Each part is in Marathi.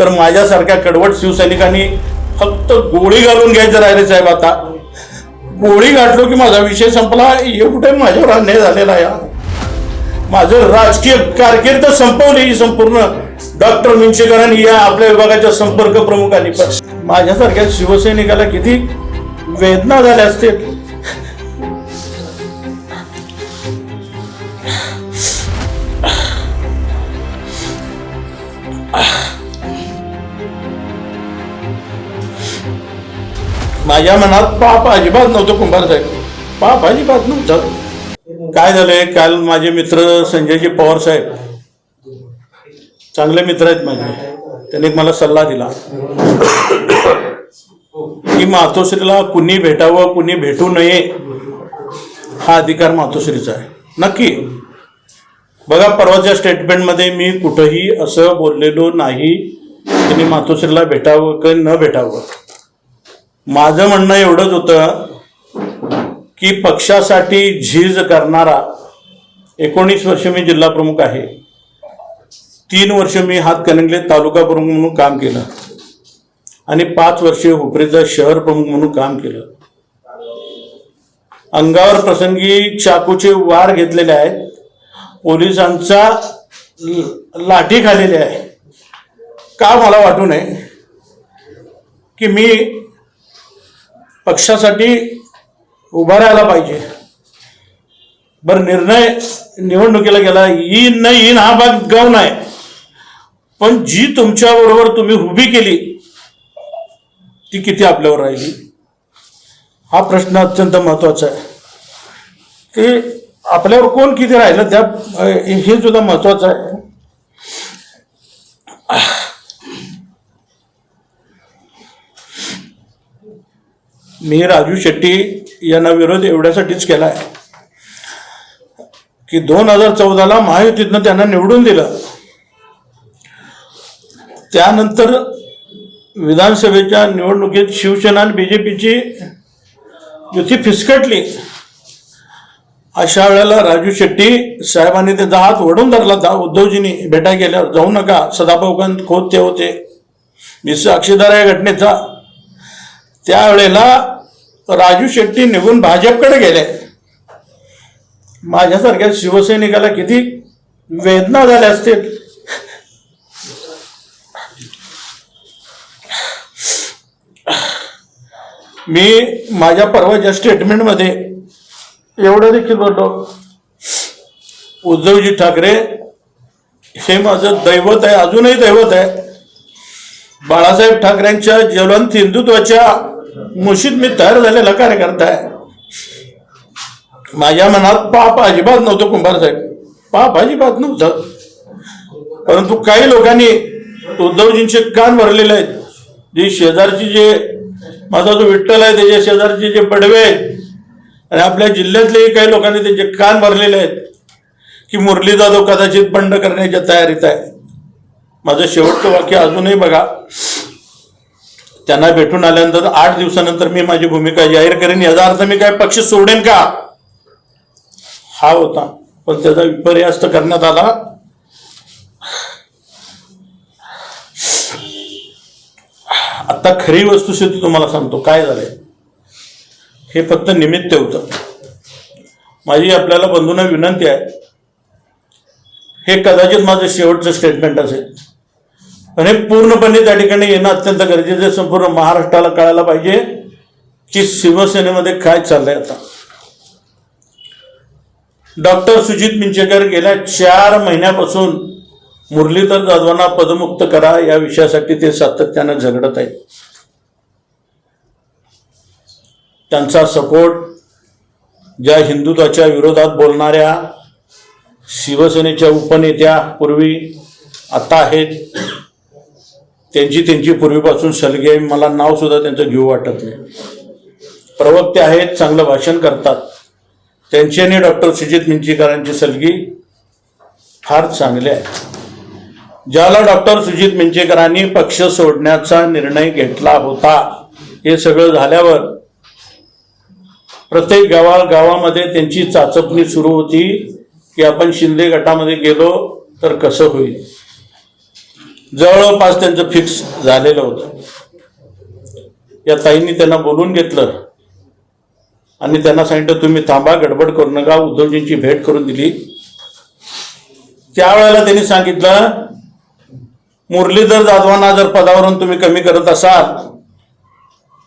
तर माझ्यासारख्या कडवट शिवसैनिकांनी फक्त गोळी घालून घ्यायचं राहिले साहेब आता. गोळी घातलो की माझा विषय संपला. एवढे माझ्यावर अन्याय झालेला आहे. माझं राजकीय कारकीर्द संपवली ही संपूर्ण. डॉक्टर मुंशेकरांनी या आपल्या विभागाच्या संपर्क प्रमुखांनी पण. माझ्यासारख्या शिवसैनिकाला किती वेदना झाल्या असतील. माझ्या मनात पाप अजिबात नव्हतं कुंभार साहेब. पाप अजिबात नव्हतं. काय झालंय? काल माझे मित्र संजयजी पवार साहेब चांगले मित्र आहेत माझे. त्यांनी एक मला सल्ला दिला. की मातोश्रीला कुणी भेटावं कुणी भेटू नये हा अधिकार मातोश्रीचा आहे. नक्की. बघा परवाच्या स्टेटमेंटमध्ये मी कुठंही असं बोललेलो नाही त्यांनी मातोश्रीला भेटावं की न भेटावं. माझं म्हणणं एवढंच होतं की पक्षासाठी झीज करणारा एकोणीस वर्ष मी जिल्हा प्रमुख आहे. तीन वर्ष मी हातकणंगले तालुका प्रमुख म्हणून काम केलं. आणि पाच वर्ष हुपरीचा शहर प्रमुख म्हणून काम केलं. अंगावर प्रसंगी चाकूचे वार घेतलेले आहेत. पोलिसांचा लाठी खालेली आहे. का मला वाटू नये की मी पक्षासाठी उभा राहायला पाहिजे. बरं निर्णय निवडणुकीला गेला. येईन नाही येईन हा भाग गाव नाही पण जी तुमच्या बरोबर तुम्ही उभी केली ती किती आपल्यावर राहिली? हा प्रश्न अत्यंत महत्त्वाचा आहे. की आपल्यावर कोण किती राहिलं त्या हे सुद्धा महत्वाचं आहे. मी राजू शेट्टी यांना विरोध एवढ्यासाठीच केला आहे की दोन हजार चौदाला महायुतीतनं त्यांना निवडून दिलं. त्यानंतर विधानसभेच्या निवडणुकीत शिवसेना आणि बीजेपीची युती फिसकटली. अशा वेळेला राजू शेट्टी साहेबांनी त्यांचा हात वडून धरला. होता उद्धवजींनी भेटाय गेल्यावर जाऊ नका सदाभाऊ खोत ते होते. मी साक्षीदार आहे या घटनेचा त्यावेळेला राजू शेट्टी निघून भाजपकडे गेले. माझ्यासारख्या शिवसैनिकाला किती वेदना झाल्या असतील. मी माझ्या परवाच्या स्टेटमेंटमध्ये एवढं देखील बोललो. उद्धवजी ठाकरे हे माझं दैवत आहे अजूनही दैवत आहे. बाळासाहेब ठाकरेंच्या ज्वलंत हिंदुत्वाच्या मुशीद मी तयार झालेला कार्यकर्ता आहे. माझ्या मनात पाप अजिबात नव्हतं कुंभार साहेब. पाप अजिबात नव्हतं. परंतु काही लोकांनी उद्धवजींचे कान भरलेले आहेत. जे शेजारची जे माझा जो विठ्ठल आहे त्याच्या शेजारचे जे पडवे आहेत आणि आपल्या जिल्ह्यातलेही काही लोकांनी त्यांचे कान भरलेले आहेत की मुरली जाधव कदाचित बंड करण्याच्या तयारीत आहे. माझं शेवटचं वाक्य अजूनही बघा. त्यांना भेटून आल्यानंतर आठ दिवसानंतर मी माझी भूमिका जाहीर करेन. याचा अर्थ मी काय पक्ष सोडेन का? हा होता. पण त्याचा विपर्यास्त करण्यात आला. आता खरी वस्तुस्थिती तुम्हाला सांगतो. काय झालंय? हे फक्त निमित्त होतं. माझी आपल्याला बंधूंना विनंती आहे. हे कदाचित माझं शेवटचं स्टेटमेंट असेल. पण हे पूर्णपणे त्या ठिकाणी येणं अत्यंत गरजेचं आहे. संपूर्ण महाराष्ट्राला कळायला पाहिजे की शिवसेनेमध्ये काय चाललंय आता. डॉक्टर सुजित मिंचेकर गेल्या चार महिन्यापासून मुरलीधर जाधवांना पदमुक्त करा या विषयासाठी ते सातत्यानं झगडत आहेत. त्यांचा सपोर्ट ज्या हिंदुत्वाच्या विरोधात बोलणाऱ्या शिवसेनेच्या उपनेत्या पूर्वी आता आहेत. त्यांची त्यांची पूर्वीपासून सलगी आहे. मला नाव सुद्धा त्यांचं घेऊ वाटत नाही. प्रवक्ते आहेत चांगलं भाषण करतात. त्यांची आणि डॉक्टर सुजित मिंचीकरांची सलगी फार चांगली आहे. ज्याला डॉक्टर सुजित मिंचेकरांनी पक्ष सोडण्याचा निर्णय घेतला होता हे सगळं झाल्यावर प्रत्येक गावा गावामध्ये त्यांची चाचपणी सुरू होती की आपण शिंदे गटामध्ये गेलो तर कसं होईल? जवळपास त्यांचं फिक्स झालेलं होतं. या ताईंनी त्यांना बोलून घेतलं आणि त्यांना सांगितलं तुम्ही थांबा गडबड करू नका उद्धवजींची भेट करून दिली. त्यावेळेला त्यांनी सांगितलं मुरलीधर जाधवांना जर पदावरून तुम्ही कमी करत असाल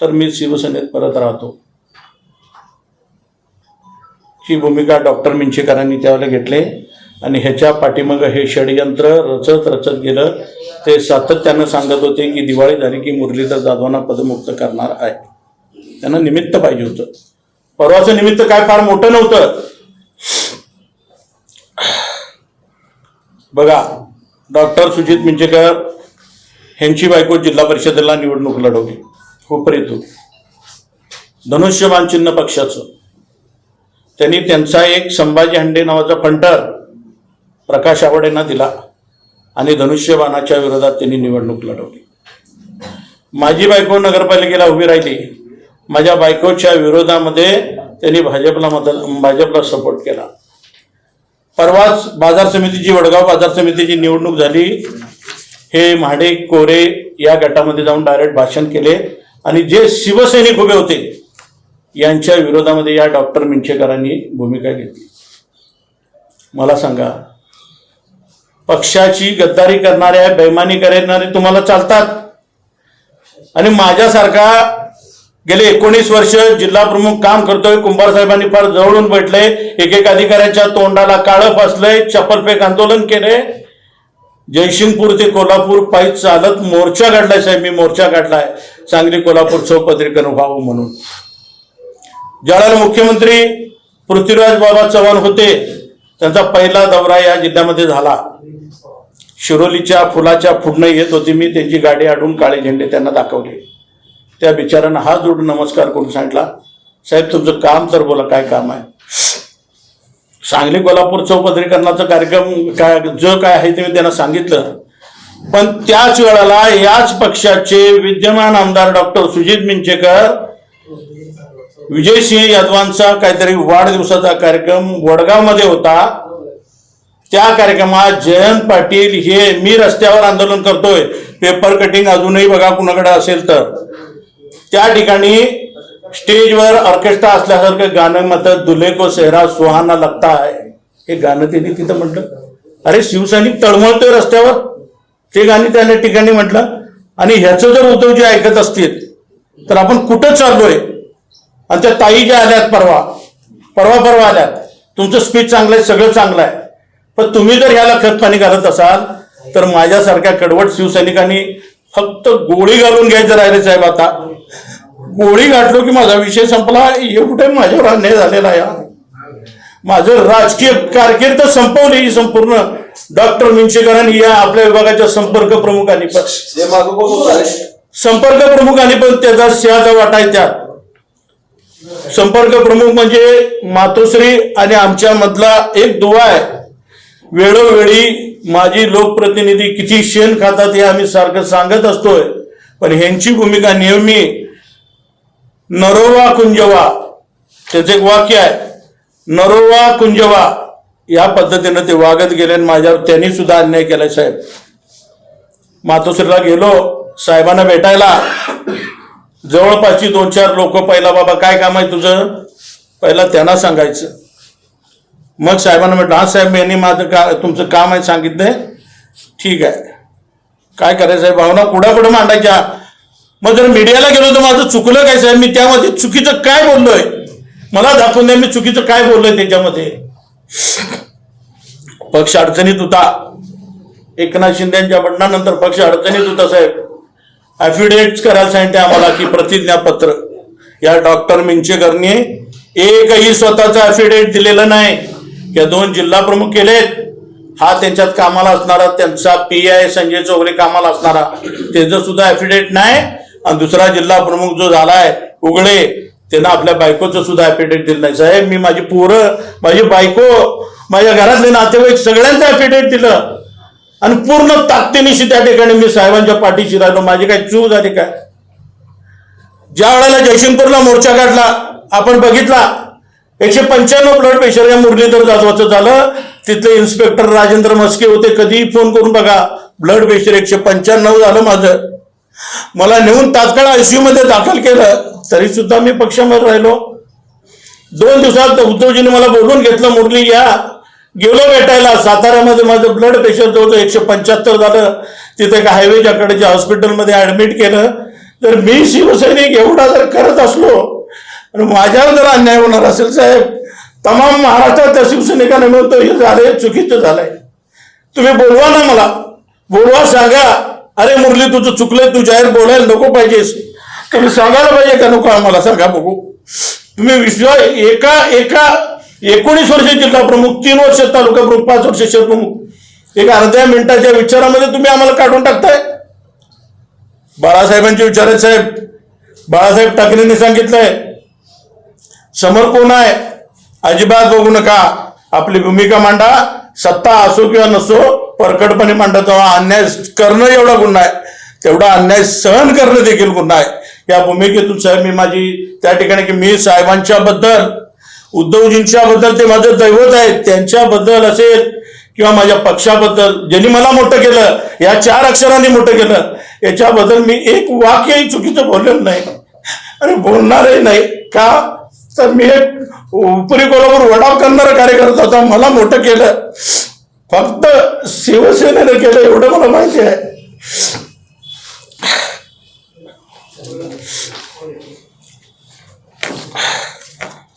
तर मी शिवसेनेत परत राहतो. ही भूमिका डॉक्टर मिंचेकरांनी त्यावेळेला घेतले. आणि ह्याच्या पाठीमागं हे षडयंत्र रचत रचत गेलं. ते सातत्यानं सांगत होते की दिवाळी झाली की मुरलीधर जाधवांना पदमुक्त करणार आहे. त्यांना निमित्त पाहिजे होतं. परवाचं निमित्त काय फार मोठं नव्हतं. बघा डॉक्टर सुजित मिंचेकर ह्यांची बायको जिल्हा परिषदेला निवडणूक लढवली. हुपरीतून धनुष्यमान चिन्ह पक्षाचं. त्यांनी त्यांचा एक संभाजी हंडे नावाचा फंटर प्रकाश आवाडेंना दिला आणि धनुष्यबाणाच्या विरोधात त्यांनी निवडणूक लढवली. माझी बायको नगरपालिकेला उभी राहिली. माझ्या बायकोच्या विरोधामध्ये त्यांनी भाजपला मदत भाजपला सपोर्ट केला. परवाच बाजार समितीची वडगाव बाजार समितीची निवडणूक झाली. हे म्हाडे कोरे या गटामध्ये जाऊन डायरेक्ट भाषण केले. आणि जे शिवसैनिक उभे होते यांच्या विरोधामध्ये या डॉक्टर मिंचेकरांनी भूमिका घेतली. मला सांगा पक्षाची गद्दारी करणाऱ्या बेमानी करणारे तुम्हाला चालतात. आणि माझ्यासारखा गेले एकोणीस वर्ष जिल्हा प्रमुख काम करतोय कुंभार साहेबांनी फार जवळून बैठले एक एक अधिकाऱ्यांच्या तोंडाला काळं फसलंय चपलफेक आंदोलन केले जयसिंगपूर ते कोल्हापूर पायी चालत मोर्चा काढलाय साहेब मी मोर्चा काढलाय. सांगली कोल्हापूर चौपदरीकरण व्हावं म्हणून. ज्यावेळेला मुख्यमंत्री पृथ्वीराज बाबा चव्हाण होते त्यांचा पहिला दौरा या जिल्ह्यामध्ये झाला. शिरोलीच्या फुलाच्या फुडणं येत होती मी त्यांची गाडी अडून काळे झेंडे त्यांना दाखवले. त्या बिचारानं हा जोडून नमस्कार करून सांगितला साहेब तुमचं काम तर बोला काय काम आहे? सांगली कोल्हापूर चौपदरीकरणाचा कार्यक्रम काय जो काय आहे ते मी त्यांना सांगितलं. पण त्याच वेळेला याच पक्षाचे विद्यमान आमदार डॉक्टर सुजित मिंचेकर विजयसिंह यादवांचा काहीतरी वाढदिवसाचा कार्यक्रम वडगावमध्ये होता. त्या कार्यक्रमात जयंत पाटील हे मी रस्त्यावर आंदोलन करतोय. पेपर कटिंग अजूनही बघा कुणाकडे असेल तर. त्या ठिकाणी स्टेजवर ऑर्केस्ट्रा असल्यासारखं गाणं म्हणतात दुल्हे को सेहरा सुहाना लगता आहे हे गाणं त्यांनी तिथं म्हटलं. अरे शिवसैनिक तळमळतोय रस्त्यावर. ते गाणी त्या ठिकाणी म्हटलं. आणि ह्याचं जर उद्धवजी ऐकत असतील तर आपण कुठं चाललोय? आणि त्या ताई ज्या आल्यात परवा परवा परवा आल्यात. तुमचं स्पीच चांगलं आहे सगळं चांगलं आहे. पण तुम्ही जर ह्याला खत पाणी घालत असाल तर माझ्यासारख्या कडवट शिवसैनिकांनी फक्त गोळी घालून घ्यायचं राहिले साहेब आता गोळी घातलो की माझा विषय संपला एवढे माझ्यावर अन्याय झालेला आहे. माझं राजकीय कारकीर्द संपवली ही संपूर्ण डॉक्टर मिंचेकरांनी या आपल्या विभागाच्या संपर्क प्रमुखांनी पण? संपर्क प्रमुखांनी पण त्याचा सिंहाचा वाटा आहे त्यात संपर्क प्रमुख म्हणजे मातोश्री आणि आमच्या मधला एक दुवा आहे वेळोवेळी माझी लोकप्रतिनिधी किती शेण खातात हे आम्ही सारखं सांगत असतोय. पण ह्यांची भूमिका नेहमी नरोवा कुंजवा त्याचं एक वाक्य आहे. नरोवा कुंजवा या पद्धतीनं ते वागत गेले आणि माझ्यावर त्यांनी सुद्धा अन्याय केलाय साहेब. मातोश्रीला गेलो साहेबांना भेटायला. जवळपासची दोन चार लोक पहिला बाबा काय काम आहे तुझं? पहिला त्यांना सांगायचं. मग साहेबांना म्हटलं हा साहेब यांनी माझं का तुमचं काम आहे सांगितलं ठीक आहे. काय करायचं आहे भावना पुढे मांडायच्या? मग जर मीडियाला गेलो तर माझं चुकलं काय साहेब? मी त्यामध्ये चुकीचं काय बोललोय? मला दाखवून द्या मी चुकीचं काय बोललोय त्याच्यामध्ये. पक्ष अडचणीत होता. एकनाथ शिंदेच्या बंडानंतर पक्ष अडचणीत होता साहेब. ॲफिडेव्हिट्स करायला सांगितले आम्हाला की प्रतिज्ञापत्र. या डॉक्टर मिंचेकरने एकही स्वतःचं ॲफिडेव्हिट दिलेलं नाही. या दोन जिल्हा प्रमुख केलेत हा त्यांच्यात कामाला असणारा त्यांचा पी आय संजय चौगले कामाला असणारा त्याचं सुद्धा ॲफिडेव्हिट नाही. आणि दुसरा जिल्हा प्रमुख जो झालाय उघडे त्यांना आपल्या बायकोचं सुद्धा ॲफिडेव्हिट दिलं नाही. साहेब मी माझी पोरं माझी बायको माझ्या घरातले नातेवाईक सगळ्यांचं ॲफिडेव्हिट दिलं. आणि पूर्ण ताकदीनिशी त्या ठिकाणी मी साहेबांच्या पाठीशी राहिलो. माझी काय चूक झाली काय ज्या वेळेला जयसिंगपूरला मोर्चा काढला आपण बघितला एकशे पंच्याण्णव ब्लड प्रेशर या मुरलीधर जाधवाचं झालं. तिथले इन्स्पेक्टर राजेंद्र मस्के होते कधीही फोन करून बघा. ब्लड प्रेशर एकशे पंच्याण्णव झालं माझं. मला नेऊन तात्काळ आयसीयू मध्ये दाखल केलं. तरी सुद्धा मी पक्षामध्ये राहिलो. दोन दिवसात उद्धवजीने मला बोलून घेतलं मुरली या. गेलो भेटायला. साताऱ्यामध्ये माझं ब्लड प्रेशर जवळजवळ एकशे पंच्याहत्तर झालं. तिथे एका हायवेच्या कडेच्या हॉस्पिटलमध्ये ऍडमिट केलं. तर मी शिवसैनिक एवढा जर करत असलो आणि माझ्यावर जर अन्याय होणार असेल साहेब तमाम महाराष्ट्रातल्या शिवसैनिकांना मिळतो. हे झालंय चुकीचं झालंय. तुम्ही बोलवा ना मला. बोलवा सांगा. अरे मुरली तुझं चुकलंय तू जाहीर बोलायला नको पाहिजेस. तुम्ही सांगायला पाहिजे का नको आम्हाला? सांगा बघू. तुम्ही विश्वास एका एका एकोणीस वर्ष जिल्हा प्रमुख तीन वर्ष तालुका प्रमुख पाच वर्ष शहर प्रमुख. एक अर्ध्या मिनिटाच्या विचारामध्ये तुम्ही आम्हाला काढून टाकताय. बाळासाहेबांचे विचार आहेत साहेब. बाळासाहेब ठाकरेंनी सांगितलंय समोर कोण आहे. अजिबात बघू नका. आपली भूमिका मांडा. सत्ता असो किंवा नसो परकडपणे मांडा. तेव्हा अन्याय करणं एवढा गुन्हा आहे. तेवढा अन्याय सहन करणं देखील गुन्हा आहे. या भूमिकेतून साहेब मी माझी त्या ठिकाणी की मी साहेबांच्या बद्दल उद्धवजींच्या बद्दल ते माझं दैवत आहे त्यांच्याबद्दल असेल किंवा माझ्या पक्षाबद्दल ज्यांनी मला मोठं केलं या चार अक्षरांनी मोठं केलं याच्याबद्दल मी एक वाक्यही चुकीचं बोललेलं नाही. आणि बोलणारही नाही. का? तर मी एक उपरी कोल्हापूर वडाप करणारा कार्यकर्ता होता. मला मोठं केलं. फक्त शिवसेनेनं केलं एवढं मला माहिती आहे.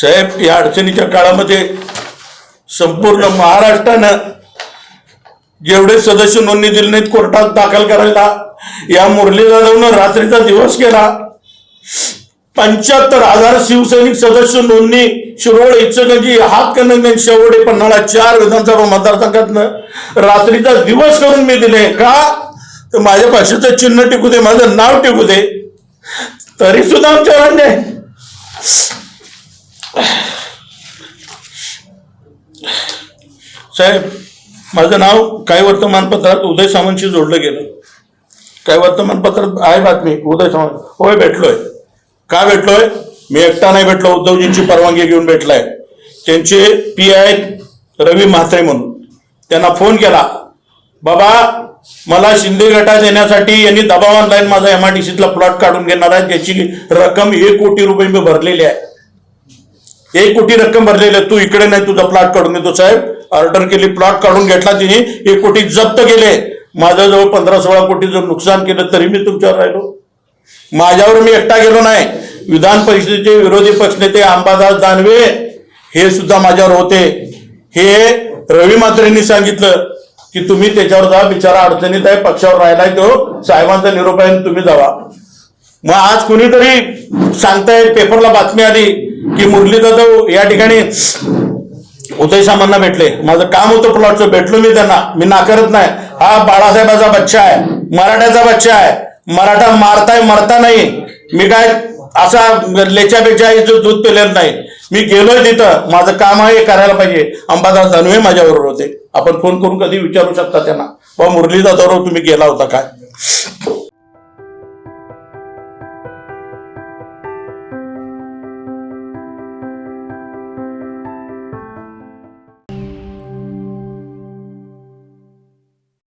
साहेब या अडचणीच्या काळामध्ये संपूर्ण महाराष्ट्रानं जेवढे सदस्य नोंदणी दिली नाहीत कोर्टात दाखल करायला या मुरली जाधवनं रात्रीचा दिवस केला. पंच्याहत्तर हजार शिवसैनिक सदस्य नोंदणी शिरोळ इचलकरंजी हातकणंगण शेवडे पन्हाळा चार विधानसभा मतदारसंघातनं रात्रीचा दिवस करून मी दिले. का? तर माझ्या भाषेचं चिन्ह टिकू दे माझं नाव टिकू दे. तरी सुद्धा आमच्या अन्याय साहेब माझं नाव काही वर्तमानपत्रात उदय सामंतशी जोडलं गेलं. काही वर्तमानपत्रात आहे बातमी उदय सामंत होय भेटलोय. का भेटलोय? मी एकटा नाही भेटलो. उद्धवजींची परवानगी घेऊन भेटलाय. त्यांचे पी आय रवी म्हात्रे म्हणून. त्यांना फोन केला. बाबा मला शिंदे गटात येण्यासाठी यांनी दबाव ऑनलाईन माझा एमआयडीसीतला प्लॉट काढून घेणार आहे. ज्याची रक्कम एक कोटी रुपये मी भरलेली आहे. एक कोटी रक्कम भरलेली आहे. तू इकडे नाही तुझा प्लॉट काढून घेतो साहेब. ऑर्डर केली प्लॉट काढून घेतला तिने. एक कोटी जप्त केले. माझ्याजवळ पंधरा सोळा कोटीचं नुकसान केलं तरी मी तुमच्यावर राहिलो. माझ्यावर मी एकटा गेलो नाही. विधान परिषदेचे विरोधी पक्षनेते अंबादास दानवे हे सुद्धा माझ्यावर होते. हे रवी मात्रेंनी सांगितलं की तुम्ही त्याच्यावर जा बिचारा अडचणीत आहे पक्षावर राहिलाय तो साहेबांचा निरोप आहे तुम्ही जावा. मग आज कुणीतरी सांगताय पेपरला बातमी आली की मुरली जाधव या ठिकाणी उदय सामांना भेटले. माझं काम होतं प्लॉटचं भेटलो मी त्यांना. मी नाकारत नाही. हा बाळासाहेबाचा बच्चा आहे मराठ्याचा बच्चा आहे. मराठा मारताय मरता नाही. मी काय असा लेच्या बेच्या दूध पिलेलं नाही. मी गेलोय तिथं. माझं काम आहे हे करायला पाहिजे. अंबादास दानवे माझ्याबरोबर होते. आपण फोन करून कधी विचारू शकता त्यांना. बा मुरली जाधवराव तुम्ही गेला होता काय?